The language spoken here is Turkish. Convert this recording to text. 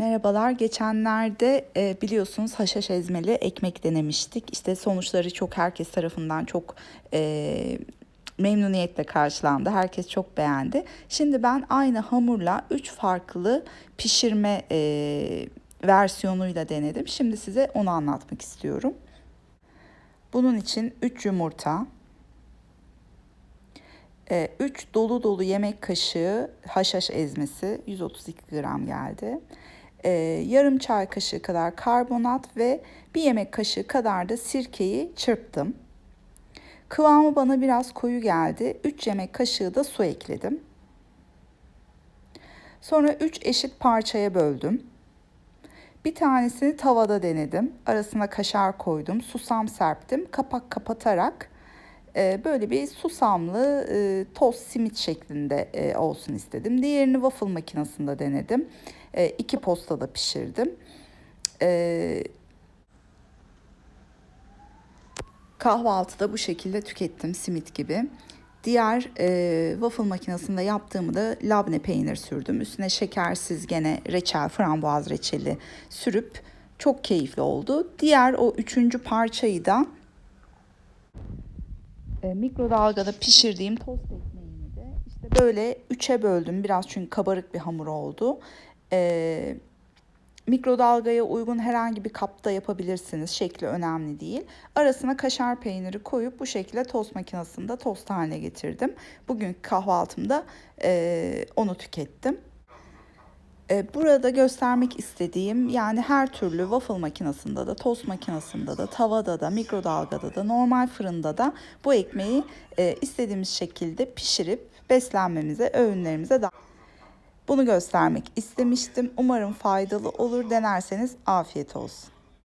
Merhabalar. Geçenlerde e, biliyorsunuz haşhaş ezmeli ekmek denemiştik. İşte sonuçları çok herkes tarafından çok e, memnuniyetle karşılandı. Herkes çok beğendi. Şimdi ben aynı hamurla 3 farklı pişirme e, versiyonuyla denedim. Şimdi size onu anlatmak istiyorum. Bunun için 3 yumurta, 3 dolu dolu yemek kaşığı haşhaş ezmesi 132 gram geldi. Ee, yarım çay kaşığı kadar karbonat ve bir yemek kaşığı kadar da sirkeyi çırptım. Kıvamı bana biraz koyu geldi. 3 yemek kaşığı da su ekledim. Sonra 3 eşit parçaya böldüm. Bir tanesini tavada denedim. Arasına kaşar koydum. Susam serptim. Kapak kapatarak e, böyle bir susamlı e, toz simit şeklinde e, olsun istedim. Diğerini waffle makinesinde denedim. E, iki postada pişirdim. E, kahvaltıda bu şekilde tükettim simit gibi. Diğer e, waffle makinesinde yaptığımı da labne peynir sürdüm. Üstüne şekersiz gene reçel, frambuaz reçeli sürüp çok keyifli oldu. Diğer o üçüncü parçayı da e, mikrodalgada pişirdiğim tost ekmeğini de işte böyle üçe böldüm. Biraz çünkü kabarık bir hamur oldu. E, mikrodalgaya uygun herhangi bir kapta yapabilirsiniz. Şekli önemli değil. Arasına kaşar peyniri koyup bu şekilde tost makinesinde tost haline getirdim. Bugün kahvaltımda e, onu tükettim. E, Burada göstermek istediğim yani her türlü waffle makinesinde de, tost makinesinde de, tavada da, mikrodalgada da, normal fırında da bu ekmeği e, istediğimiz şekilde pişirip beslenmemize, öğünlerimize da bunu göstermek istemiştim. Umarım faydalı olur. Denerseniz afiyet olsun.